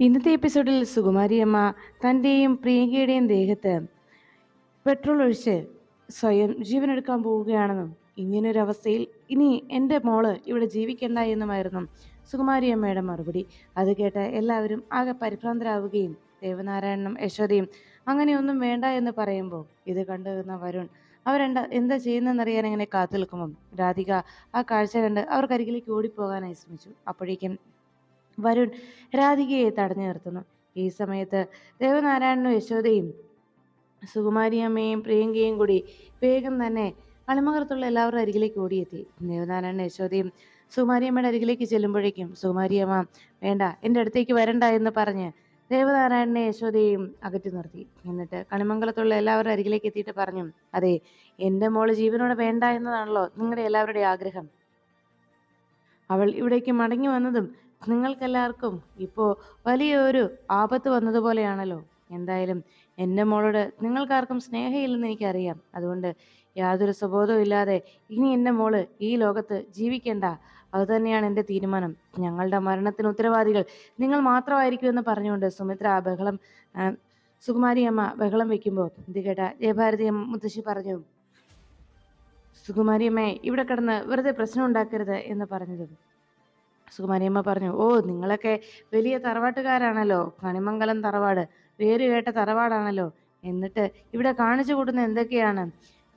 ഇന്നത്തെ എപ്പിസോഡിൽ സുകുമാരി അമ്മ തന്റെയും പ്രിയങ്കയുടെയും ദേഹത്ത് പെട്രോൾ ഒഴിച്ച് സ്വയം ജീവനെടുക്കാൻ പോവുകയാണെന്നും ഇങ്ങനൊരവസ്ഥയിൽ ഇനി എന്റെ മോൾ ഇവിടെ ജീവിക്കണ്ട എന്നുമായിരുന്നു സുകുമാരി അമ്മയുടെ മറുപടി. അത് കേട്ട് എല്ലാവരും ആകെ പരിഭ്രാന്തരാവുകയും ദേവനാരായണനും യശോദയും അങ്ങനെയൊന്നും വേണ്ട എന്ന് പറയുമ്പോൾ ഇത് കണ്ടു നിന്ന വരുൺ അവരെന്താ എന്താ ചെയ്യുന്നതെന്നറിയാൻ ഇങ്ങനെ കാത്തു നിൽക്കുമ്പം രാധിക ആ കാഴ്ച കണ്ട് അവർക്കരികിലേക്ക് ഓടിപ്പോകാനായി ശ്രമിച്ചു. അപ്പോഴേക്കും വരുൺ രാധികയെ തടഞ്ഞു നിർത്തുന്നു. ഈ സമയത്ത് ദേവനാരായണനും യശോദയും സുകുമാരിയമ്മയും പ്രിയങ്കയും കൂടി വേഗം തന്നെ അളിമകർത്തുള്ള എല്ലാവരുടെ അരികിലേക്ക് ഓടിയെത്തി. ദേവനാരായണ യശോദയും സുകുമാരിയമ്മയുടെ അരികിലേക്ക് ചെല്ലുമ്പോഴേക്കും സുകുമാരിയമ്മ വേണ്ട എന്റെ അടുത്തേക്ക് വരണ്ട എന്ന് പറഞ്ഞ് ദേവനാരായണനെ യശോദയും അകറ്റി നിർത്തി. എന്നിട്ട് കണിമംഗലത്തുള്ള എല്ലാവരുടെ അരികിലേക്ക് എത്തിയിട്ട് പറഞ്ഞു അതെ എന്റെ മോൾ ജീവനോടെ വേണ്ട എന്നതാണല്ലോ നിങ്ങളുടെ എല്ലാവരുടെയും ആഗ്രഹം. അവൾ ഇവിടേക്ക് മടങ്ങി വന്നതും നിങ്ങൾക്കെല്ലാവർക്കും ഇപ്പോൾ വലിയൊരു ആപത്ത് വന്നതുപോലെയാണല്ലോ. എന്തായാലും എന്റെ മോളോട് നിങ്ങൾക്കാർക്കും സ്നേഹമില്ലെന്ന് എനിക്കറിയാം. അതുകൊണ്ട് യാതൊരു സ്വബോധവും ഇല്ലാതെ ഇനി എന്റെ മോൾ ഈ ലോകത്ത് ജീവിക്കേണ്ട. അതുതന്നെയാണ് എന്റെ തീരുമാനം. ഞങ്ങളുടെ മരണത്തിന് ഉത്തരവാദികൾ നിങ്ങൾ മാത്രമായിരിക്കും എന്ന് പറഞ്ഞുകൊണ്ട് സുമിത്ര ആ ബഹളം സുകുമാരി അമ്മ ബഹളം വെക്കുമ്പോൾ ഇത് കേട്ട ജയഭാരതി മുത്തശ്ശി പറഞ്ഞു സുകുമാരി അമ്മയെ ഇവിടെ കിടന്ന് വെറുതെ പ്രശ്നം ഉണ്ടാക്കരുത് എന്ന് പറഞ്ഞതും. സുകുമാരിയമ്മ പറഞ്ഞു ഓ നിങ്ങളൊക്കെ വലിയ തറവാട്ടുകാരാണല്ലോ കണിമംഗലം തറവാട് പേര് കേട്ട തറവാടാണല്ലോ. എന്നിട്ട് ഇവിടെ കാണിച്ചു കൂട്ടുന്ന എന്തൊക്കെയാണ്?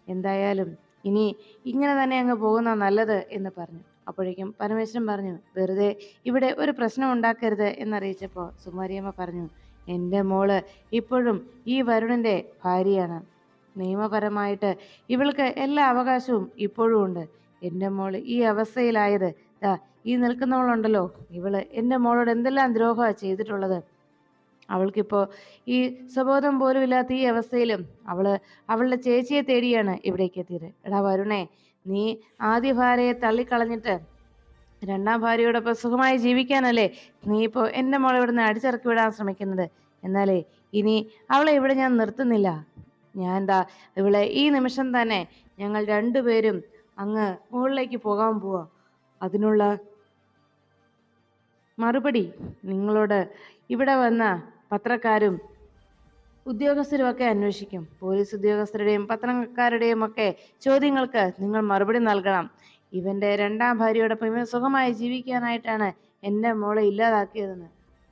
എന്തായാലും ഇനി ഇങ്ങനെ തന്നെ അങ്ങ് പോകുന്ന നല്ലത് എന്ന് പറഞ്ഞു. അപ്പോഴേക്കും പരമേശ്വരൻ പറഞ്ഞു വെറുതെ ഇവിടെ ഒരു പ്രശ്നം ഉണ്ടാക്കരുത് എന്നറിയിച്ചപ്പോൾ സുകുമാരിയമ്മ പറഞ്ഞു എന്റെ മോൾ ഇപ്പോഴും ഈ വരുണിന്റെ ഭാര്യയാണ്. നിയമപരമായിട്ട് ഇവൾക്ക് എല്ലാ അവകാശവും ഇപ്പോഴും ഉണ്ട്. എന്റെ മോൾ ഈ അവസ്ഥയിലായത് ഈ നിൽക്കുന്നവളുണ്ടല്ലോ. ഇവൾ എന്റെ മോളോട് എന്തെല്ലാം ദ്രോഹമാണ് ചെയ്തിട്ടുള്ളത്? അവൾക്കിപ്പോൾ ഈ സ്വബോധം പോലും ഇല്ലാത്ത ഈ അവസ്ഥയിലും അവൾ അവളുടെ ചേച്ചിയെ തേടിയാണ് ഇവിടേക്ക് എത്തിയത്. എടാ വരുണേ നീ ആദ്യ ഭാര്യയെ തള്ളിക്കളഞ്ഞിട്ട് രണ്ടാം ഭാര്യയോടൊപ്പം സുഖമായി ജീവിക്കാനല്ലേ നീ ഇപ്പോൾ എന്റെ മോളെ ഇവിടുന്ന് അടിച്ചിറക്കി വിടാൻ ശ്രമിക്കുന്നത്? എന്നാലേ ഇനി അവളെ ഇവിടെ ഞാൻ നിർത്തുന്നില്ല. ഞാൻ എന്താ ഇവളെ ഈ നിമിഷം തന്നെ ഞങ്ങൾ രണ്ടുപേരും അങ്ങ് മുകളിലേക്ക് പോകാൻ പോവാ. അതിനുള്ള മറുപടി നിങ്ങളോട് ഇവിടെ വന്ന പത്രക്കാരും ഉദ്യോഗസ്ഥരുമൊക്കെ അന്വേഷിക്കും. പോലീസ് ഉദ്യോഗസ്ഥരുടെയും പത്രക്കാരുടെയും ഒക്കെ ചോദ്യങ്ങൾക്ക് നിങ്ങൾ മറുപടി നൽകണം. ഇവന്റെ രണ്ടാം ഭാര്യയോടൊപ്പം ഇവൻ സുഖമായി ജീവിക്കാനായിട്ടാണ് എന്റെ മോളെ ഇല്ലാതാക്കിയതെന്ന്.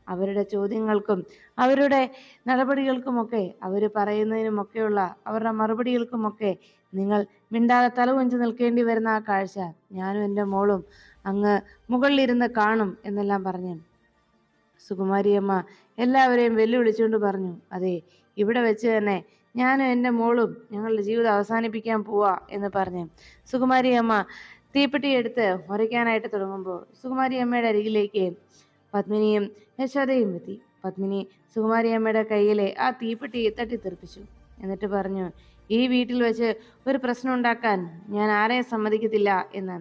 അവരുടെ ചോദ്യങ്ങൾക്കും അവരുടെ നടപടികൾക്കുമൊക്കെ അവർ പറയുന്നതിനുമൊക്കെയുള്ള അവരുടെ മറുപടികൾക്കുമൊക്കെ നിങ്ങൾ മിണ്ടാതെ തലകുഞ്ചു നിൽക്കേണ്ടി വരുന്ന ആ കാഴ്ച ഞാനും എന്റെ മോളും അങ്ങ് മുകളിലിരുന്ന് കാണും എന്നെല്ലാം പറഞ്ഞു. സുകുമാരിയമ്മ എല്ലാവരെയും വെല്ലുവിളിച്ചുകൊണ്ട് പറഞ്ഞു അതെ ഇവിടെ വെച്ച് തന്നെ ഞാനും എന്റെ മോളും ഞങ്ങളുടെ ജീവിതം അവസാനിപ്പിക്കാൻ പോവാ എന്ന് പറഞ്ഞു. സുകുമാരിയമ്മ തീപ്പെട്ടി എടുത്ത് മുറിക്കാനായിട്ട് തുടങ്ങുമ്പോൾ സുകുമാരിയമ്മയുടെ അരികിലേക്ക് പത്മിനിയും യശോദയും എത്തി. പത്മിനി സുകുമാരിയമ്മയുടെ കയ്യിലെ ആ തീപ്പെട്ടി തട്ടി തെറിപ്പിച്ചു എന്നിട്ട് പറഞ്ഞു ഈ വീട്ടിൽ വെച്ച് ഒരു പ്രശ്നം ഉണ്ടാക്കാൻ ഞാൻ ആരെയും സമ്മതിക്കത്തില്ല എന്ന്.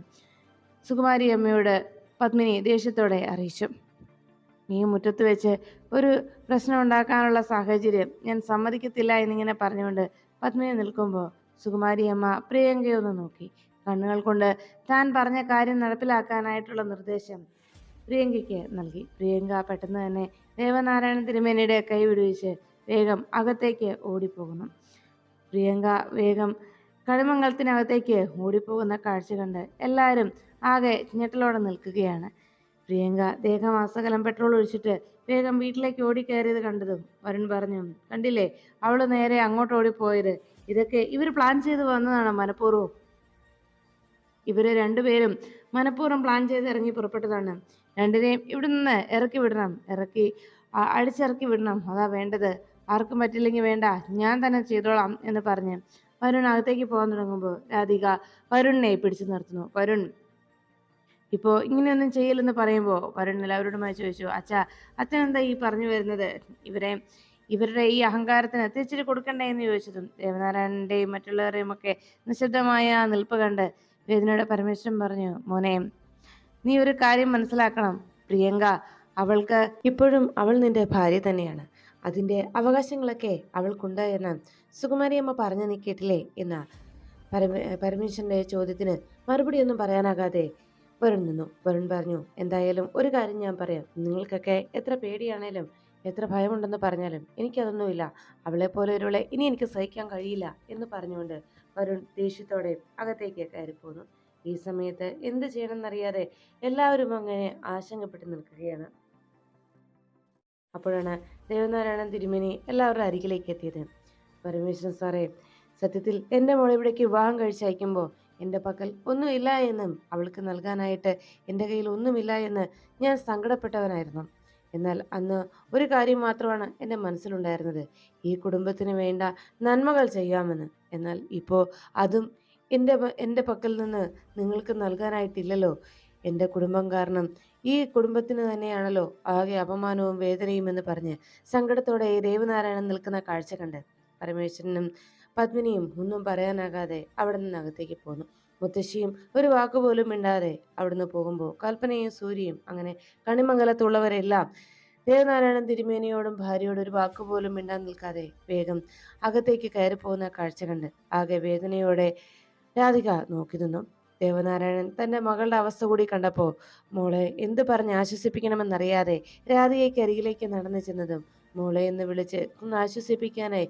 സുകുമാരി അമ്മയോട് പത്മിനി ദേഷ്യത്തോടെ അറിയിച്ചു. നീ മുറ്റത്ത് വെച്ച് ഒരു പ്രശ്നം ഉണ്ടാക്കാനുള്ള സാഹചര്യം ഞാൻ സമ്മതിക്കത്തില്ല എന്നിങ്ങനെ പറഞ്ഞുകൊണ്ട് പത്മിനി നിൽക്കുമ്പോൾ സുകുമാരി അമ്മ പ്രിയങ്കയൊന്ന് നോക്കി. കണ്ണുകൾ കൊണ്ട് താൻ പറഞ്ഞ കാര്യം നടപ്പിലാക്കാനായിട്ടുള്ള നിർദ്ദേശം പ്രിയങ്കയ്ക്ക് നൽകി. പ്രിയങ്ക പെട്ടെന്ന് തന്നെ ദേവനാരായണ തിരുമേനിയുടെ കൈ വിടുവിച്ച് വേഗം അകത്തേക്ക് ഓടിപ്പോകുന്നു. പ്രിയങ്ക വേഗം കളിമംഗലത്തിനകത്തേക്ക് ഓടിപ്പോകുന്ന കാഴ്ച കണ്ട് എല്ലാവരും ആകെ ഞെട്ടലോടെ നിൽക്കുകയാണ്. പ്രിയങ്ക ദേഹമാസകലം പെട്രോൾ ഒഴിച്ചിട്ട് വേഗം വീട്ടിലേക്ക് ഓടിക്കയറിയത് കണ്ടതും വരുൺ പറഞ്ഞു കണ്ടില്ലേ അവൾ നേരെ അങ്ങോട്ട് ഓടിപ്പോയത്. ഇതൊക്കെ ഇവർ പ്ലാൻ ചെയ്ത് വന്നതാണ് മനഃപൂർവം. ഇവർ രണ്ടുപേരും മനഃപൂർവം പ്ലാൻ ചെയ്ത് ഇറങ്ങി പുറപ്പെട്ടതാണ്. രണ്ടിനെയും ഇവിടെ നിന്ന് ഇറക്കി വിടണം. ഇറക്കി അടിച്ചിറക്കി വിടണം. അതാ വേണ്ടത്. ആർക്കും പറ്റില്ലെങ്കിൽ വേണ്ട. ഞാൻ തന്നെ ചെയ്തോളാം എന്ന് പറഞ്ഞ് വരുൺ അകത്തേക്ക് പോകാൻ തുടങ്ങുമ്പോൾ രാധിക വരുണിനെ പിടിച്ചു നിർത്തുന്നു. വരുൺ ഇപ്പോൾ ഇങ്ങനെയൊന്നും ചെയ്യില്ലെന്ന് പറയുമ്പോൾ വരുൺ എല്ലാവരോടുമായി ചോദിച്ചു അച്ഛാ അച്ഛൻ എന്താ ഈ പറഞ്ഞു വരുന്നത്? ഇവരെ ഇവരുടെ ഈ അഹങ്കാരത്തിന് തിരിച്ചിട്ട് കൊടുക്കണ്ടേ? എന്ന് ചോദിച്ചതും ദേവനാരായണന്റെയും മറ്റുള്ളവരെയും ഒക്കെ നിശബ്ദമായ നിൽപ്പ് കണ്ട് വേദനയുടെ പരമേശ്വരൻ പറഞ്ഞു മോനെ നീ ഒരു കാര്യം മനസ്സിലാക്കണം. പ്രിയങ്ക അവൾക്ക് ഇപ്പോഴും അവൾ നിന്റെ ഭാര്യ തന്നെയാണ്. അതിന്റെ അവകാശങ്ങളൊക്കെ അവൾക്കുണ്ട് എന്ന് സുകുമാരിയമ്മ പറഞ്ഞു നീ കേട്ടില്ലേ? എന്ന പരമ പരമേശ്വരന്റെ ചോദ്യത്തിന് മറുപടിയൊന്നും പറയാനാകാതെ വരുൺ നിന്നു. വരുൺ പറഞ്ഞു എന്തായാലും ഒരു കാര്യം ഞാൻ പറയാം. നിങ്ങൾക്കൊക്കെ എത്ര പേടിയാണേലും എത്ര ഭയമുണ്ടെന്ന് പറഞ്ഞാലും എനിക്കതൊന്നുമില്ല. അവളെ പോലെ ഒരുവളെ ഇനി എനിക്ക് സഹിക്കാൻ കഴിയില്ല എന്ന് പറഞ്ഞുകൊണ്ട് വരുൺ ദേഷ്യത്തോടെ അകത്തേക്ക് കയറിപ്പോന്നു ഈ സമയത്ത് എന്ത് ചെയ്യണമെന്നറിയാതെ എല്ലാവരും അങ്ങനെ ആശങ്കപ്പെട്ട് നിൽക്കുകയാണ്. അപ്പോഴാണ് ദേവനാരായണൻ തിരുമേനി എല്ലാവരുടെ അരികിലേക്ക് എത്തിയത്. പരമേശ്വരൻ സാറേ സത്യത്തിൽ എന്റെ മോളെ ഇവിടേക്ക് വിവാഹം കഴിച്ചയക്കുമ്പോൾ എന്റെ പക്കൽ ഒന്നുമില്ല എന്നും അവൾക്ക് നൽകാനായിട്ട് എന്റെ കയ്യിൽ ഒന്നുമില്ല എന്ന് ഞാൻ സങ്കടപ്പെട്ടവനായിരുന്നു. എന്നാൽ അന്ന് ഒരു കാര്യം മാത്രമാണ് എന്റെ മനസ്സിലുണ്ടായിരുന്നത്. ഈ കുടുംബത്തിന് വേണ്ട നന്മകൾ ചെയ്യാമെന്ന്. എന്നാൽ ഇപ്പോൾ അതും എന്റെ എന്റെ പക്കൽ നിന്ന് നിങ്ങൾക്ക് നൽകാനായിട്ടില്ലല്ലോ. എന്റെ കുടുംബം കാരണം ഈ കുടുംബത്തിന് തന്നെയാണല്ലോ ആകെ അപമാനവും വേദനയും എന്ന് പറഞ്ഞ് സങ്കടത്തോടെ ദേവനാരായണൻ നിൽക്കുന്ന കാഴ്ച കണ്ട് പരമേശ്വരനും പത്മിനിയും ഒന്നും പറയാനാകാതെ അവിടെ നിന്ന് അകത്തേക്ക് പോന്നു. മുത്തശ്ശിയും ഒരു വാക്കുപോലും മിണ്ടാതെ അവിടുന്ന് പോകുമ്പോൾ കൽപ്പനയും സൂര്യയും അങ്ങനെ കണിമംഗലത്തുള്ളവരെല്ലാം ദേവനാരായണൻ തിരുമേനിയോടും ഭാര്യയോടും ഒരു വാക്കുപോലും മിണ്ടാൻ നിൽക്കാതെ വേഗം അകത്തേക്ക് കയറി പോകുന്ന കാഴ്ച കണ്ട് ആകെ വേദനയോടെ രാധിക നോക്കി നിന്നു. ദേവനാരായണൻ തന്റെ മകളുടെ അവസ്ഥ കൂടി കണ്ടപ്പോൾ മോളെ എന്ത് പറഞ്ഞ് ആശ്വസിപ്പിക്കണമെന്നറിയാതെ രാധികയ്ക്ക് അരികിലേക്ക് നടന്നു ചെന്നതും മോളെ എന്ന് വിളിച്ച് ഒന്ന് ആശ്വസിപ്പിക്കാനായി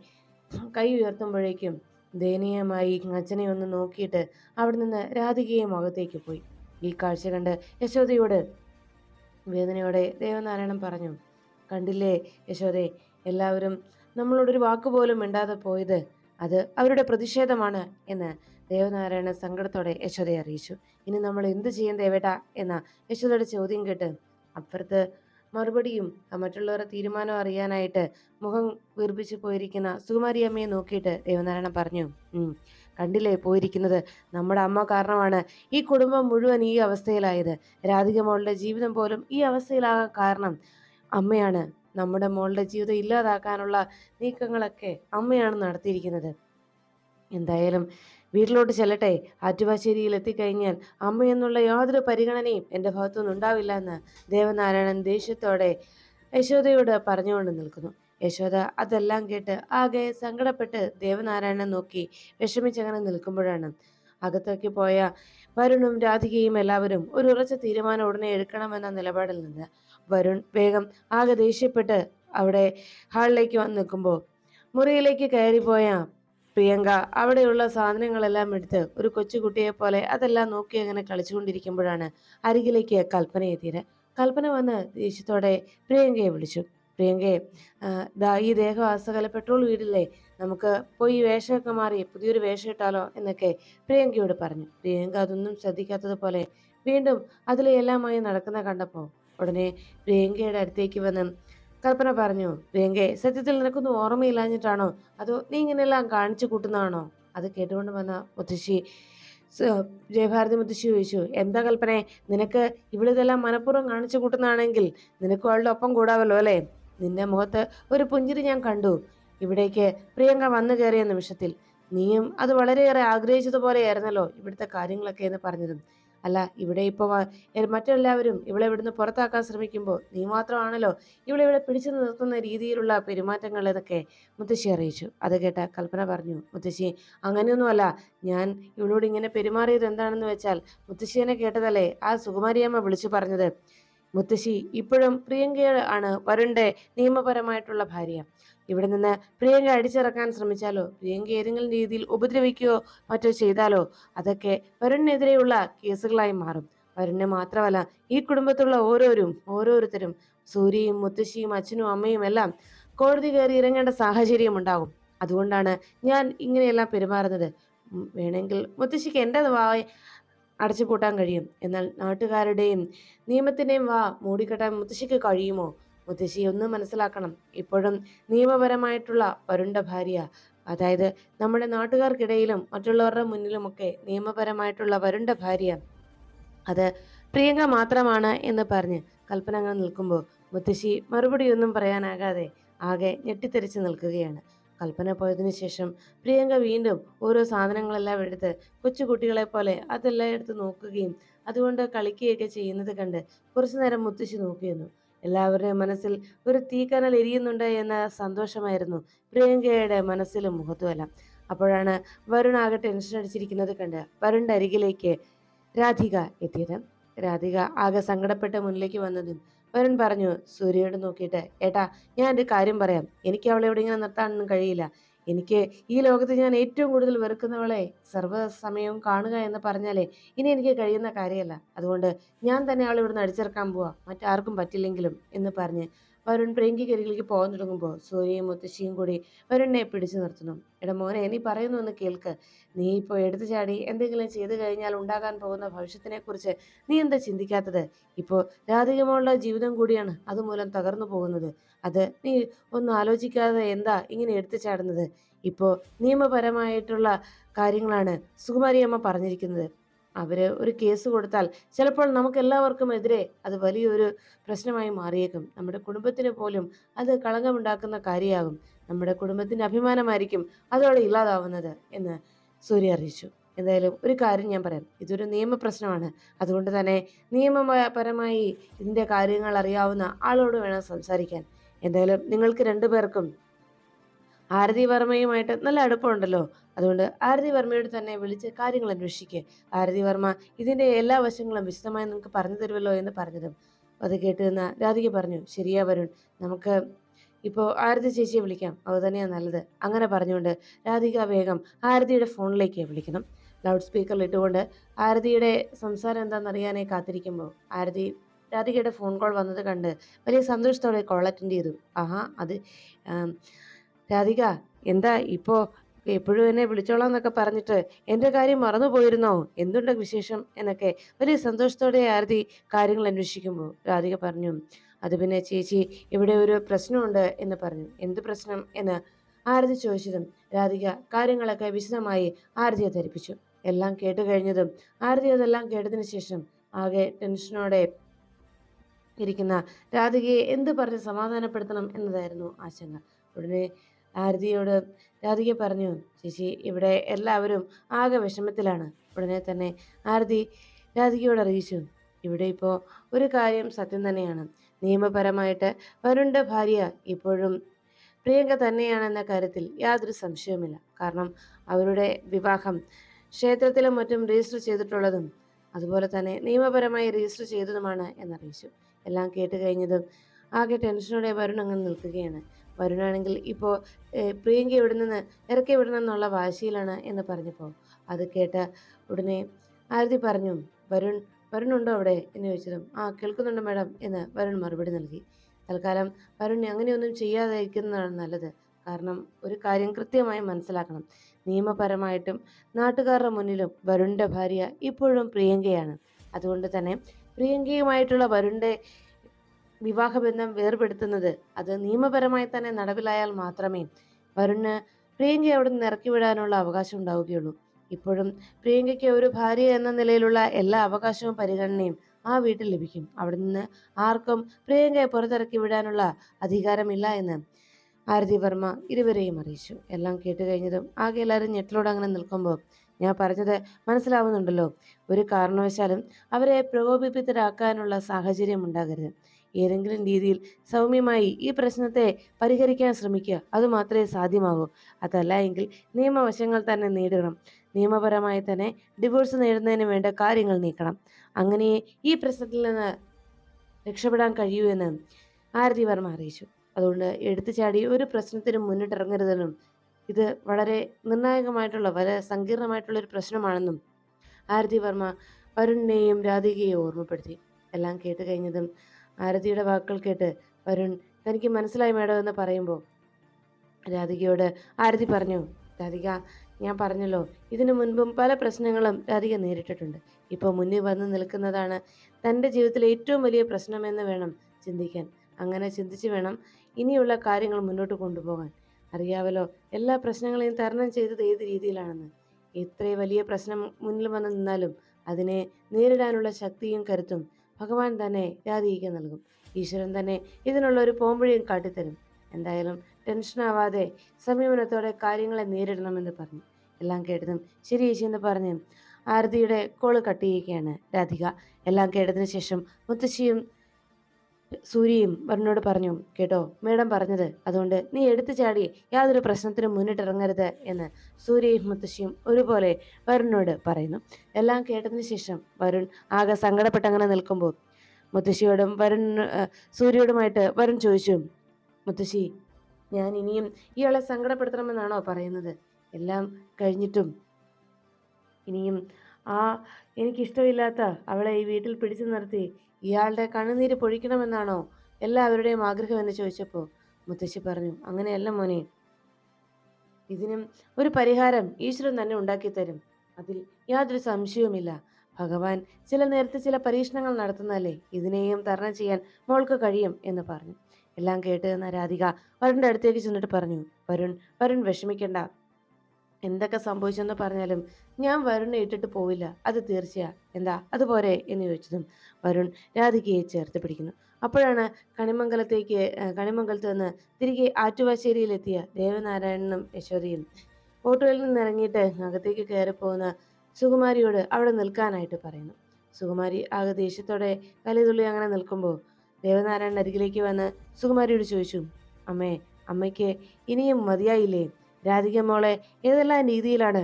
കൈ ഉയർത്തുമ്പോഴേക്കും ദയനീയമായി അച്ഛനെ ഒന്ന് നോക്കിയിട്ട് അവിടെ നിന്ന് രാധികയും അകത്തേക്ക് പോയി. ഈ കാഴ്ച കണ്ട് യശോദയോട് വേദനയോടെ ദേവനാരായണൻ പറഞ്ഞു കണ്ടില്ലേ യശോദെ എല്ലാവരും നമ്മളോടൊരു വാക്കുപോലും മിണ്ടാതെ പോയത് അത് അവരുടെ പ്രതിഷേധമാണ് എന്ന് ദേവനാരായണ സങ്കടത്തോടെ യശോദയെ അറിയിച്ചു. ഇനി നമ്മൾ എന്ത് ചെയ്യും ദേവേട്ട? എന്ന യശോദയുടെ ചോദ്യം കേട്ട് അപ്പുറത്ത് മറുപടിയും മറ്റുള്ളവരുടെ തീരുമാനം അറിയാനായിട്ട് മുഖം വീർപ്പിച്ച് പോയിരിക്കുന്ന സുകുമാരി അമ്മയെ നോക്കിയിട്ട് ദേവനാരായണൻ പറഞ്ഞു കണ്ടില്ലേ? പോയിരിക്കുന്നത് നമ്മുടെ അമ്മ കാരണമാണ്. ഈ കുടുംബം മുഴുവൻ ഈ അവസ്ഥയിലായത്. രാധിക മോളുടെ ജീവിതം പോലും ഈ അവസ്ഥയിലാകാൻ കാരണം അമ്മയാണ്. നമ്മുടെ മോളുടെ ജീവിതം ഇല്ലാതാക്കാനുള്ള നീക്കങ്ങളൊക്കെ അമ്മയാണ് നടത്തിയിരിക്കുന്നത്. എന്തായാലും വീട്ടിലോട്ട് ചെല്ലട്ടെ. ആറ്റുവാശ്ശേരിയിൽ എത്തിക്കഴിഞ്ഞാൽ അമ്മയെന്നുള്ള യാതൊരു പരിഗണനയും എന്റെ ഭാഗത്തുനിന്ന് ഉണ്ടാവില്ല എന്ന് ദേവനാരായണൻ ദേഷ്യത്തോടെ യശോദയോട് പറഞ്ഞുകൊണ്ട് നിൽക്കുന്നു. യശോദ അതെല്ലാം കേട്ട് ആകെ സങ്കടപ്പെട്ട് ദേവനാരായണൻ നോക്കി വിഷമിച്ചങ്ങനെ നിൽക്കുമ്പോഴാണ് അകത്തേക്ക് പോയ വരുണും രാധികയും എല്ലാവരും ഒരു ഉറച്ച തീരുമാനം ഉടനെ എടുക്കണമെന്ന നിലപാടിൽ നിന്ന് വരുൺ വേഗം ആകെ ദേഷ്യപ്പെട്ട് അവിടെ ഹാളിലേക്ക് വന്ന് നിൽക്കുമ്പോൾ മുറിയിലേക്ക് കയറിപ്പോയ പ്രിയങ്ക അവിടെയുള്ള സാധനങ്ങളെല്ലാം എടുത്ത് ഒരു കൊച്ചുകുട്ടിയെ പോലെ അതെല്ലാം നോക്കി അങ്ങനെ കളിച്ചുകൊണ്ടിരിക്കുമ്പോഴാണ് അരികിലേക്ക് കൽപ്പന എത്തിയത്. കൽപ്പന വന്ന് ദേഷ്യത്തോടെ പ്രിയങ്കയെ വിളിച്ചു. പ്രിയങ്കയെ ദാ ഈ ദേഹവാസകല പെട്രോൾ വീടില്ലേ? നമുക്ക് പോയി വേഷമൊക്കെ മാറി പുതിയൊരു വേഷം ഇട്ടാലോ? എന്നൊക്കെ പ്രിയങ്കയോട് പറഞ്ഞു. പ്രിയങ്ക അതൊന്നും ശ്രദ്ധിക്കാത്തതുപോലെ വീണ്ടും അതിലെല്ലാമായി നടക്കുന്ന കണ്ടപ്പോൾ ഉടനെ പ്രിയങ്കയുടെ അടുത്തേക്ക് വന്ന് കൽപ്പന പറഞ്ഞു പ്രിയങ്കയെ സത്യത്തിൽ നിനക്കൊന്നും ഓർമ്മയില്ലാഞ്ഞിട്ടാണോ? അതോ നീ ഇങ്ങനെയെല്ലാം കാണിച്ചു കൂട്ടുന്നതാണോ? അത് കേട്ടുകൊണ്ട് വന്ന മുത്തശ്ശി ജയഭാരതി മുത്തശ്ശി ചോദിച്ചു എന്താ കൽപ്പനെ നിനക്ക് ഇവിടെ ഇതെല്ലാം മനഃപൂർവം കാണിച്ചു കൂട്ടുന്നതാണെങ്കിൽ നിനക്കും അവളുടെ ഒപ്പം കൂടാവല്ലോ അല്ലേ? നിന്റെ മുഖത്ത് ഒരു പുഞ്ചിരി ഞാൻ കണ്ടു. ഇവിടേക്ക് പ്രിയങ്ക വന്നു കയറിയ നിമിഷത്തിൽ. നീയും അത് വളരെയേറെ ആഗ്രഹിച്ചതുപോലെയായിരുന്നല്ലോ ഇവിടുത്തെ കാര്യങ്ങളൊക്കെ എന്ന് പറഞ്ഞതും. അല്ല ഇവിടെ ഇപ്പോൾ മറ്റെല്ലാവരും ഇവളെ ഇവിടുന്ന് പുറത്താക്കാൻ ശ്രമിക്കുമ്പോൾ നീ മാത്രമാണല്ലോ ഇവളെ ഇവിടെ പിടിച്ചു നിർത്തുന്ന രീതിയിലുള്ള പെരുമാറ്റങ്ങൾ എന്നൊക്കെ മുത്തശ്ശി അറിയിച്ചു. അത് കേട്ട കൽപ്പന പറഞ്ഞു മുത്തശ്ശി അങ്ങനെയൊന്നുമല്ല. ഞാൻ ഇവളോട് ഇങ്ങനെ പെരുമാറിയത് എന്താണെന്ന് വെച്ചാൽ മുത്തശ്ശിനെ കേട്ടതല്ലേ? ആ സുകുമാരിയമ്മ വിളിച്ചു പറഞ്ഞത്. മുത്തശ്ശി ഇപ്പോഴും പ്രിയങ്കയാണ് വരുണ്ടെ? നിയമപരമായിട്ടുള്ള ഭാര്യ. ഇവിടെ നിന്ന് പ്രിയങ്ക അടിച്ചിറക്കാൻ ശ്രമിച്ചാലോ? പ്രിയങ്ക ഏതെങ്കിലും രീതിയിൽ ഉപദ്രവിക്കുകയോ മറ്റോ ചെയ്താലോ? അതൊക്കെ വരുണിനെതിരെയുള്ള കേസുകളായി മാറും. വരുണിനെ മാത്രമല്ല ഈ കുടുംബത്തിലുള്ള ഓരോരും ഓരോരുത്തരും സൂര്യയും മുത്തശ്ശിയും അച്ഛനും അമ്മയും എല്ലാം കോടതി കയറി ഇറങ്ങേണ്ട സാഹചര്യം ഉണ്ടാകും. അതുകൊണ്ടാണ് ഞാൻ ഇങ്ങനെയെല്ലാം പെരുമാറുന്നത്. വേണമെങ്കിൽ മുത്തശ്ശിക്ക് എന്റെ വായ അടച്ചു പൂട്ടാൻ കഴിയും. എന്നാൽ നാട്ടുകാരുടെയും നിയമത്തിന്റെയും വാ മൂടിക്കെട്ടാൻ മുത്തശ്ശിക്ക് കഴിയുമോ? മുത്തശ്ശി ഒന്ന് മനസ്സിലാക്കണം. ഇപ്പോഴും നിയമപരമായിട്ടുള്ള വരുണ്ട ഭാര്യ. അതായത് നമ്മുടെ നാട്ടുകാർക്കിടയിലും മറ്റുള്ളവരുടെ മുന്നിലുമൊക്കെ നിയമപരമായിട്ടുള്ള വരുണ്ട ഭാര്യ. അത് പ്രിയങ്ക മാത്രമാണ് എന്ന് പറഞ്ഞ് കൽപ്പന അങ്ങനെ നിൽക്കുമ്പോൾ മുത്തശ്ശി മറുപടിയൊന്നും പറയാനാകാതെ ആകെ ഞെട്ടിത്തെറിച്ച് നിൽക്കുകയാണ്. കൽപ്പന പോയതിനു ശേഷം പ്രിയങ്ക വീണ്ടും ഓരോ സാധനങ്ങളെല്ലാം എടുത്ത് കൊച്ചുകുട്ടികളെ പോലെ അതെല്ലാം എടുത്ത് നോക്കുകയും അതുകൊണ്ട് കളിക്കുകയൊക്കെ ചെയ്യുന്നത് കണ്ട് കുറച്ചു നേരം മുത്തശ്ശി നോക്കിയിരുന്നു എല്ലാവരുടെയും മനസ്സിൽ ഒരു തീക്കനൽ എരിയുന്നുണ്ട് എന്ന സന്തോഷമായിരുന്നു പ്രിയങ്കയുടെ മനസ്സിലും മുഖത്തുമെല്ലാം. അപ്പോഴാണ് വരുൺ ആകെ ടെൻഷൻ അടിച്ചിരിക്കുന്നത് കണ്ട് വരുണിന്റെ അരികിലേക്ക് രാധിക എത്തിയത്. രാധിക ആകെ സങ്കടപ്പെട്ട് മുന്നിലേക്ക് വന്നതും വരുൺ പറഞ്ഞു സൂര്യയോട് നോക്കിയിട്ട് ഏട്ടാ ഞാൻ ഒരു കാര്യം പറയാം. എനിക്ക് അവളെ എവിടെ ഇങ്ങനെ നിർത്താനൊന്നും കഴിയില്ല. എനിക്ക് ഈ ലോകത്ത് ഞാൻ ഏറ്റവും കൂടുതൽ വെറുക്കുന്നവളെ സർവസമയവും കാണുക എന്ന് പറഞ്ഞാലേ ഇനി എനിക്ക് കഴിയുന്ന കാര്യമല്ല. അതുകൊണ്ട് ഞാൻ തന്നെ അവളെ ഇവിടുന്ന് അടിച്ചിറക്കാൻ പോവാ. മറ്റാർക്കും പറ്റില്ലെങ്കിലും എന്ന് പറഞ്ഞ് വരുൺ പ്രിയങ്കിക്കരികിലേക്ക് പോകാൻ തുടങ്ങുമ്പോൾ സൂര്യയും മുത്തശ്ശിയും കൂടി വരുണിനെ പിടിച്ചു നിർത്തുന്നു. എടാ മോനെ നീ പറയുന്നു എന്ന് കേൾക്ക്. നീ ഇപ്പോൾ എടുത്തു ചാടി എന്തെങ്കിലും ചെയ്തു കഴിഞ്ഞാൽ ഉണ്ടാകാൻ പോകുന്ന ഭവിഷ്യത്തിനെ കുറിച്ച് നീ എന്താ ചിന്തിക്കാത്തത്? ഇപ്പോൾ രാധികമുള്ള ജീവിതം കൂടിയാണ് അതുമൂലം തകർന്നു പോകുന്നത്. അത് നീ ഒന്ന് ആലോചിക്കാതെ എന്താ ഇങ്ങനെ എടുത്തു ചാടുന്നത്? ഇപ്പോൾ നിയമപരമായിട്ടുള്ള കാര്യങ്ങളാണ് സുകുമാരി അമ്മ പറഞ്ഞിരിക്കുന്നത്. അവർ ഒരു കേസ് കൊടുത്താൽ ചിലപ്പോൾ നമുക്ക് എല്ലാവർക്കും എതിരെ അത് വലിയൊരു പ്രശ്നമായി മാറിയേക്കും. നമ്മുടെ കുടുംബത്തിന് പോലും അത് കളങ്കമുണ്ടാക്കുന്ന കാര്യമാകും. നമ്മുടെ കുടുംബത്തിന്റെ അഭിമാനമായിരിക്കും അതോടെ ഇല്ലാതാവുന്നത് എന്ന് സൂര്യ അറിയിച്ചു. എന്തായാലും ഒരു കാര്യം ഞാൻ പറയാം. ഇതൊരു നിയമപ്രശ്നമാണ്. അതുകൊണ്ട് തന്നെ നിയമപരമായി ഇതിന്റെ കാര്യങ്ങൾ അറിയാവുന്ന ആളോട് വേണം സംസാരിക്കാൻ. എന്തായാലും നിങ്ങൾക്ക് രണ്ടുപേർക്കും ആരതി വർമ്മയുമായിട്ട് നല്ല അടുപ്പമുണ്ടല്ലോ. അതുകൊണ്ട് ആരതി വർമ്മയോട് തന്നെ വിളിച്ച് കാര്യങ്ങൾ അന്വേഷിക്കുക ആരതി വർമ്മ ഇതിന്റെ എല്ലാ വശങ്ങളും വിശദമായി നിങ്ങൾക്ക് പറഞ്ഞു തരുമല്ലോ എന്ന് പറഞ്ഞതും. അത് കേട്ട് നിന്ന രാധിക പറഞ്ഞു ശരിയാ വരുൺ നമുക്ക് ഇപ്പോൾ ആരതി ചേച്ചിയെ വിളിക്കാം. അത് തന്നെയാണ് നല്ലത്. അങ്ങനെ പറഞ്ഞുകൊണ്ട് രാധിക വേഗം ആരതിയുടെ ഫോണിലേക്ക് വിളിക്കണം ലൗഡ് സ്പീക്കറിൽ ഇട്ടുകൊണ്ട് ആരതിയുടെ സംസാരം എന്താണെന്നറിയാനായി കാത്തിരിക്കുമ്പോൾ ആരതി രാധികയുടെ ഫോൺ കോൾ വന്നത് കണ്ട് വലിയ സന്തോഷത്തോടെ കോൾ അറ്റൻഡ് ചെയ്തു. ആഹാ അത് രാധിക എന്താ ഇപ്പോ എപ്പോഴും എന്നെ വിളിച്ചോളാം എന്നൊക്കെ പറഞ്ഞിട്ട് എന്റെ കാര്യം മറന്നു പോയിരുന്നോ? എന്തുണ്ട് വിശേഷം? എന്നൊക്കെ വലിയ സന്തോഷത്തോടെ ആരതി കാര്യങ്ങൾ അന്വേഷിക്കുമ്പോൾ രാധിക പറഞ്ഞു അത് പിന്നെ ചേച്ചി ഇവിടെ ഒരു പ്രശ്നമുണ്ട് എന്ന് പറഞ്ഞു. എന്ത് പ്രശ്നം? എന്ന് ആരതി ചോദിച്ചതും രാധിക കാര്യങ്ങളൊക്കെ വിശദമായി ആരതിയെ ധരിപ്പിച്ചു. എല്ലാം കേട്ട് കഴിഞ്ഞതും ആരതി അതെല്ലാം കേട്ടതിന് ശേഷം ആകെ ടെൻഷനോടെ ഇരിക്കുന്ന രാധികയെ എന്ത് പറഞ്ഞ് സമാധാനപ്പെടുത്തണം എന്നതായിരുന്നു ആശങ്ക. ഉടനെ ആരതിയോട് രാധിക പറഞ്ഞു ചേച്ചി ഇവിടെ എല്ലാവരും ആകെ വിഷമത്തിലാണ്. ഉടനെ തന്നെ ആരതി രാധികയോട് അറിയിച്ചു ഇവിടെ ഇപ്പോൾ ഒരു കാര്യം സത്യം തന്നെയാണ്. നിയമപരമായിട്ട് വരുണിന്റെ ഭാര്യ ഇപ്പോഴും പ്രിയങ്ക തന്നെയാണെന്ന കാര്യത്തിൽ യാതൊരു സംശയവുമില്ല. കാരണം അവരുടെ വിവാഹം ക്ഷേത്രത്തിലും മറ്റും രജിസ്റ്റർ ചെയ്തിട്ടുള്ളതും അതുപോലെ തന്നെ നിയമപരമായി രജിസ്റ്റർ ചെയ്തതുമാണ് എന്നറിയിച്ചു. എല്ലാം കേട്ട് കഴിഞ്ഞതും ആകെ ടെൻഷനോടെ വരുൺ അങ്ങ് നിൽക്കുകയാണ്. വരുണാണെങ്കിൽ ഇപ്പോൾ പ്രിയങ്ക ഇവിടെ നിന്ന് ഇറക്കി വിടണം എന്നുള്ള വാശിയിലാണ് എന്ന് പറഞ്ഞപ്പോൾ അത് കേട്ട ഉടനെ ആരതി പറഞ്ഞു വരുൺ വരുണുണ്ടോ അവിടെ? എന്ന് ചോദിച്ചതും ആ കേൾക്കുന്നുണ്ട് മാഡം എന്ന് വരുൺ മറുപടി നൽകി. തൽക്കാലം വരുൺ അങ്ങനെയൊന്നും ചെയ്യാതിരിക്കുന്നതാണ് നല്ലത്. കാരണം ഒരു കാര്യം കൃത്യമായി മനസ്സിലാക്കണം. നിയമപരമായിട്ടും നാട്ടുകാരുടെ മുന്നിലും വരുണിന്റെ ഭാര്യ ഇപ്പോഴും പ്രിയങ്കയാണ്. അതുകൊണ്ട് തന്നെ പ്രിയങ്കയുമായിട്ടുള്ള വരുണിന്റെ വിവാഹബന്ധം വേർപെടുത്തുന്നത് അത് നിയമപരമായി തന്നെ നടപ്പിലായാൽ മാത്രമേ വരുണ് പ്രിയങ്കയെ അവിടെ നിന്ന് ഇറക്കി വിടാനുള്ള അവകാശം ഉണ്ടാവുകയുള്ളൂ. ഇപ്പോഴും പ്രിയങ്കയ്ക്ക് ഒരു ഭാര്യ എന്ന നിലയിലുള്ള എല്ലാ അവകാശവും പരിഗണനയും ആ വീട്ടിൽ ലഭിക്കും. അവിടെ നിന്ന് ആർക്കും പ്രിയങ്കയെ പുറത്തിറക്കി വിടാനുള്ള അധികാരമില്ല എന്ന് ആരതി വർമ്മ ഇരുവരെയും അറിയിച്ചു. എല്ലാം കേട്ട് കഴിഞ്ഞതും ആകെ എല്ലാവരും ഞെട്ടിലോട് അങ്ങനെ നിൽക്കുമ്പോൾ ഞാൻ പറഞ്ഞത് മനസ്സിലാവുന്നുണ്ടല്ലോ. ഒരു കാരണവശാലും അവരെ പ്രകോപിപ്പിതരാക്കാനുള്ള സാഹചര്യം ഉണ്ടാകരുത്. ഏതെങ്കിലും രീതിയിൽ സൗമ്യമായി ഈ പ്രശ്നത്തെ പരിഹരിക്കാൻ ശ്രമിക്കുക. അതുമാത്രമേ സാധ്യമാകൂ. അതല്ല എങ്കിൽ നിയമവശങ്ങൾ തന്നെ നേടണം നിയമപരമായി തന്നെ ഡിവോഴ്സ് നേടുന്നതിന് വേണ്ട കാര്യങ്ങൾ നീക്കണം. അങ്ങനെ ഈ പ്രശ്നത്തിൽ നിന്ന് രക്ഷപ്പെടാൻ കഴിയൂ എന്ന് ആരതി വർമ്മ അറിയിച്ചു. അതുകൊണ്ട് എടുത്തു ചാടി ഒരു പ്രശ്നത്തിനും മുന്നിട്ടിറങ്ങരുതെന്നും ഇത് വളരെ നിർണായകമായിട്ടുള്ള വളരെ സങ്കീർണമായിട്ടുള്ള ഒരു പ്രശ്നമാണെന്നും ആരതി വർമ്മ വരുണിനെയും രാധികയെയും ഓർമ്മപ്പെടുത്തി. എല്ലാം കേട്ട് കഴിഞ്ഞതും ആരതിയുടെ വാക്കുകൾ കേട്ട് വരുൺ തനിക്ക് മനസ്സിലായി മേഡം എന്ന് പറയുമ്പോൾ രാധികയോട് ആരതി പറഞ്ഞു രാധിക ഞാൻ പറഞ്ഞല്ലോ ഇതിനു മുൻപും പല പ്രശ്നങ്ങളും രാധിക നേരിട്ടിട്ടുണ്ട്. ഇപ്പോൾ മുന്നിൽ വന്ന് നിൽക്കുന്നതാണ് തന്റെ ജീവിതത്തിലെ ഏറ്റവും വലിയ പ്രശ്നമെന്ന് വേണം ചിന്തിക്കാൻ. അങ്ങനെ ചിന്തിച്ച് വേണം ഇനിയുള്ള കാര്യങ്ങൾ മുന്നോട്ട് കൊണ്ടുപോകാൻ. അറിയാവല്ലോ എല്ലാ പ്രശ്നങ്ങളെയും തരണം ചെയ്തത് ഏത് രീതിയിലാണെന്ന്. എത്ര വലിയ പ്രശ്നം മുന്നിൽ വന്ന് നിന്നാലും അതിനെ നേരിടാനുള്ള ശക്തിയും കരുത്തും ഭഗവാൻ തന്നെ രാധികയ്ക്ക് നൽകും. ഈശ്വരൻ തന്നെ ഇതിനുള്ള ഒരു പോംവഴിയും കാട്ടിത്തരും. എന്തായാലും ടെൻഷനാവാതെ സംയമനത്തോടെ കാര്യങ്ങളെ നേരിടണമെന്ന് പറഞ്ഞു. എല്ലാം കേട്ടതും ശരി ചേച്ചി എന്ന് പറഞ്ഞ് ആരതിയുടെ കോൾ കട്ട് ചെയ്യുകയാണ് രാധിക. എല്ലാം കേട്ടതിന് ശേഷം മുത്തശ്ശിയും സൂര്യയും വരുണിനോട് പറഞ്ഞു കേട്ടോ മേഡം പറഞ്ഞത് അതുകൊണ്ട് നീ എടുത്തു ചാടി യാതൊരു പ്രശ്നത്തിനും മുന്നിട്ടിറങ്ങരുത് എന്ന് സൂര്യയും മുത്തശ്ശിയും ഒരുപോലെ വരുണിനോട് പറയുന്നു. എല്ലാം കേട്ടതിന് ശേഷം വരുൺ ആകെ സങ്കടപ്പെട്ടങ്ങനെ നിൽക്കുമ്പോൾ മുത്തശ്ശിയോടും വരുൺ സൂര്യയോടുമായിട്ട് വരുൺ ചോദിച്ചു മുത്തശ്ശി ഞാൻ ഇനിയും ഇയാളെ സങ്കടപ്പെടുത്തണമെന്നാണോ പറയുന്നത്? എല്ലാം കഴിഞ്ഞിട്ടും ഇനിയും ആ എനിക്കിഷ്ടമില്ലാത്ത അവളെ ഈ വീട്ടിൽ പിടിച്ചു നിർത്തി ഇയാളുടെ കണ്ണുനീര് പൊഴിക്കണമെന്നാണോ എല്ലാവരുടെയും ആഗ്രഹം എന്ന് ചോദിച്ചപ്പോൾ മുത്തശ്ശി പറഞ്ഞു അങ്ങനെയല്ല മോനെ. ഇതിനും ഒരു പരിഹാരം ഈശ്വരൻ തന്നെ ഉണ്ടാക്കി തരും അതിൽ യാതൊരു സംശയവുമില്ല. ഭഗവാൻ ചില നേരത്തെ ചില പരീക്ഷണങ്ങൾ നടത്തുന്നതല്ലേ? ഇതിനെയും തരണം ചെയ്യാൻ മോൾക്ക് കഴിയും എന്ന് പറഞ്ഞു. എല്ലാം കേട്ട് നിന്ന രാധിക വരുണിന്റെ അടുത്തേക്ക് ചെന്നിട്ട് പറഞ്ഞു വരുൺ വരുൺ വിഷമിക്കണ്ട. എന്തൊക്കെ സംഭവിച്ചെന്ന് പറഞ്ഞാലും ഞാൻ വരുണിനെ ഇട്ടിട്ട് പോവില്ല. അത് തീർച്ചയാ. എന്താ? അതുപോരെ എന്ന് ചോദിച്ചതും വരുൺ രാധികയെ ചേർത്ത് പിടിക്കുന്നു. അപ്പോഴാണ് കണിമംഗലത്തേക്ക് കണിമംഗലത്ത് നിന്ന് തിരികെ ആറ്റുവാശ്ശേരിയിലെത്തിയ ദേവനാരായണനും യശോദയും. ഓട്ടോയിൽ നിന്ന് ഇറങ്ങിയിട്ട് അകത്തേക്ക് കയറി പോകുന്ന സുകുമാരിയോട് അവിടെ നിൽക്കാനായിട്ട് പറയുന്നു. സുകുമാരി ആകെ ദേഷ്യത്തോടെ കലിതുള്ളി അങ്ങനെ നിൽക്കുമ്പോൾ ദേവനാരായണൻ അരികിലേക്ക് വന്ന് സുകുമാരിയോട് ചോദിച്ചു അമ്മേ അമ്മയ്ക്ക് ഇനിയും മതിയായില്ലേ? രാധിക മോളെ ഏതെല്ലാം രീതിയിലാണ്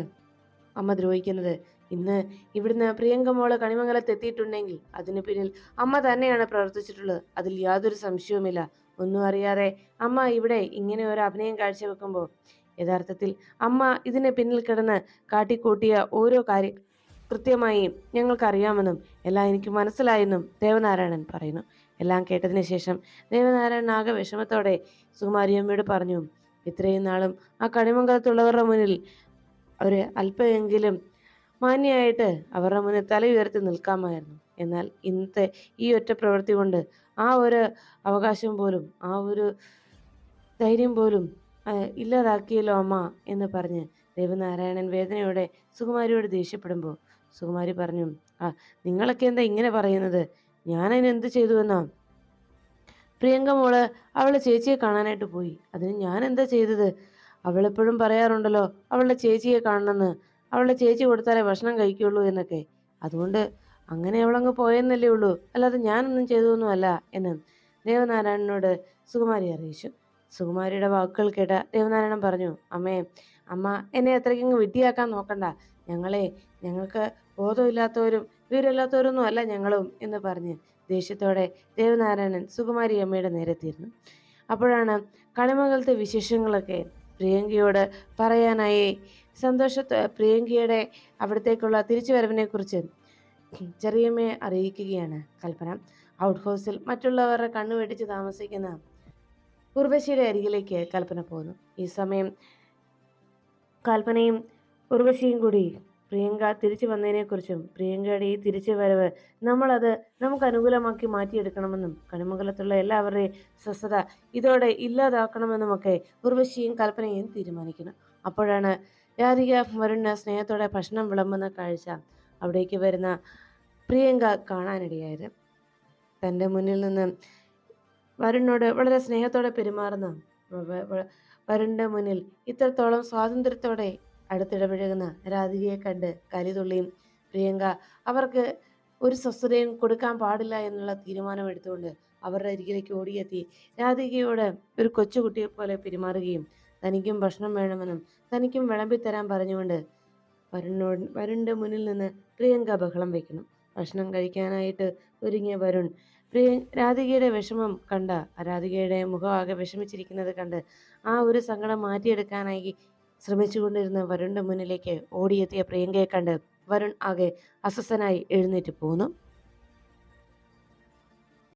അമ്മ ദ്രോഹിക്കുന്നത്? ഇന്ന് ഇവിടുന്ന് പ്രിയങ്ക മോൾ കണിമംഗലത്ത് എത്തിയിട്ടുണ്ടെങ്കിൽ അതിന് പിന്നിൽ അമ്മ തന്നെയാണ് പ്രവർത്തിച്ചിട്ടുള്ളത്. അതിൽ യാതൊരു സംശയവുമില്ല. ഒന്നും അറിയാതെ അമ്മ ഇവിടെ ഇങ്ങനെ ഒരു അഭിനയം കാഴ്ചവെക്കുമ്പോൾ യഥാർത്ഥത്തിൽ അമ്മ ഇതിന് പിന്നിൽ കിടന്ന് കാട്ടിക്കൂട്ടിയ ഓരോ കാര്യം കൃത്യമായി ഞങ്ങൾക്കറിയാമെന്നും എല്ലാം എനിക്ക് മനസ്സിലായെന്നും ദേവനാരായണൻ പറയുന്നു. എല്ലാം കേട്ടതിന് ശേഷം ദേവനാരായണൻ ആകെ വിഷമത്തോടെ സുകുമാരിയമ്മയോട് പറഞ്ഞു ഇത്രയും നാളും ആ കണിമംഗലത്തുള്ളവരുടെ മുന്നിൽ അവർ അല്പമെങ്കിലും മാന്യമായിട്ട് അവരുടെ മുന്നിൽ തല ഉയർത്തി നിൽക്കാമായിരുന്നു. എന്നാൽ ഇന്നത്തെ ഈ ഒറ്റ പ്രവൃത്തി കൊണ്ട് ആ ഒരു അവകാശം പോലും ആ ഒരു ധൈര്യം പോലും ഇല്ലാതാക്കിയല്ലോ അമ്മ എന്ന് പറഞ്ഞ് ദേവനാരായണൻ വേദനയോടെ സുകുമാരിയോട് ദേഷ്യപ്പെടുമ്പോൾ സുകുമാരി പറഞ്ഞു ആ നിങ്ങളൊക്കെ എന്താ ഇങ്ങനെ പറയുന്നത്? ഞാനതിന് എന്ത് ചെയ്തു എന്നാ പ്രിയങ്ക മോൾ അവളെ ചേച്ചിയെ കാണാനായിട്ട് പോയി. അതിന് ഞാൻ എന്താ ചെയ്തത്? അവളെപ്പോഴും പറയാറുണ്ടല്ലോ അവളുടെ ചേച്ചിയെ കാണണമെന്ന്. അവളുടെ ചേച്ചി കൊടുത്താലേ ഭക്ഷണം കഴിക്കുള്ളൂ എന്നൊക്കെ. അതുകൊണ്ട് അങ്ങനെ അവളങ്ങ് പോയെന്നല്ലേ ഉള്ളൂ. അല്ലാതെ ഞാനൊന്നും ചെയ്തൊന്നുമല്ല എന്ന് ദേവനാരായണനോട് സുകുമാരി അറിയിച്ചു. സുകുമാരിയുടെ വാക്കുകൾ കേട്ട ദേവനാരായണൻ പറഞ്ഞു അമ്മേ അമ്മ എന്നെ അത്രയ്ക്കങ്ങ് വിട്ടിയാക്കാൻ നോക്കണ്ട. ഞങ്ങളെ ഞങ്ങൾക്ക് ബോധമില്ലാത്തവരും വിവരമില്ലാത്തവരൊന്നും അല്ല ഞങ്ങളും എന്ന് പറഞ്ഞ് ദേഷ്യത്തോടെ ദേവനാരായണൻ സുകുമാരി അമ്മയുടെ നേരെ തീർന്നു അപ്പോഴാണ് കണിമകളുടെ വിശേഷങ്ങളൊക്കെ പ്രിയങ്കയോട് പറയാനായി സന്തോഷത്തെ പ്രിയങ്കയുടെ അവിടത്തേക്കുള്ള തിരിച്ചുവരവിനെക്കുറിച്ച് ചെറിയമ്മയെ അറിയിക്കുകയാണ് കൽപ്പന. ഔട്ട് ഹൗസിൽ മറ്റുള്ളവരുടെ കണ്ണു വെടിച്ച് താമസിക്കുന്ന ഉർവശിയുടെ അരികിലേക്ക് കൽപ്പന പോകുന്നു ഈ സമയം കൽപ്പനയും ഉർവശിയും കൂടി പ്രിയങ്ക തിരിച്ചു വന്നതിനെക്കുറിച്ചും പ്രിയങ്കയുടെ ഈ തിരിച്ചു വരവ് നമ്മളത് നമുക്ക് അനുകൂലമാക്കി മാറ്റിയെടുക്കണമെന്നും കണിമംഗലത്തുള്ള എല്ലാവരുടെയും സ്വസ്ഥത ഇതോടെ ഇല്ലാതാക്കണമെന്നുമൊക്കെ ഉർവശിയും കൽപ്പനയും തീരുമാനിക്കുന്നു. അപ്പോഴാണ് രാധിക വരുണിന് സ്നേഹത്തോടെ ഭക്ഷണം വിളമ്പുന്ന കാഴ്ച അവിടേക്ക് വരുന്ന പ്രിയങ്ക കാണാനിടയായത്. തന്റെ മുന്നിൽ നിന്ന് വരുണിനോട് വളരെ സ്നേഹത്തോടെ പെരുമാറുന്ന വരുണിന്റെ മുന്നിൽ ഇത്രത്തോളം സ്വാതന്ത്ര്യത്തോടെ അടുത്തിടപഴകുന്ന രാധികയെ കണ്ട് കലിതുള്ളിയും പ്രിയങ്ക അവർക്ക് ഒരു സ്വസ്ഥതയും കൊടുക്കാൻ പാടില്ല എന്നുള്ള തീരുമാനം എടുത്തുകൊണ്ട് അവരുടെ അരികിലേക്ക് ഓടിയെത്തി. രാധികയോട് ഒരു കൊച്ചുകുട്ടിയെ പോലെ പെരുമാറുകയും തനിക്കും ഭക്ഷണം വേണമെന്നും തനിക്കും വിളമ്പിത്തരാൻ പറഞ്ഞുകൊണ്ട് വരുണിനോട് വരുണിന്റെ മുന്നിൽ നിന്ന് പ്രിയങ്ക ബഹളം വയ്ക്കണം ഭക്ഷണം കഴിക്കാനായിട്ട് ഒരുങ്ങിയ വരുൺ പ്രിയ രാധികയുടെ വിഷമം കണ്ട രാധികയുടെ മുഖമാകെ വിഷമിച്ചിരിക്കുന്നത് കണ്ട് ആ ഒരു സങ്കടം മാറ്റിയെടുക്കാനായി ശ്രമിച്ചുകൊണ്ടിരുന്ന വരുണിന്റെ മുന്നിലേക്ക് ഓടിയെത്തിയ പ്രിയങ്കയെ കണ്ട് വരുൺ ആകെ അസ്വസ്ഥനായി എഴുന്നേറ്റ് പോന്നു.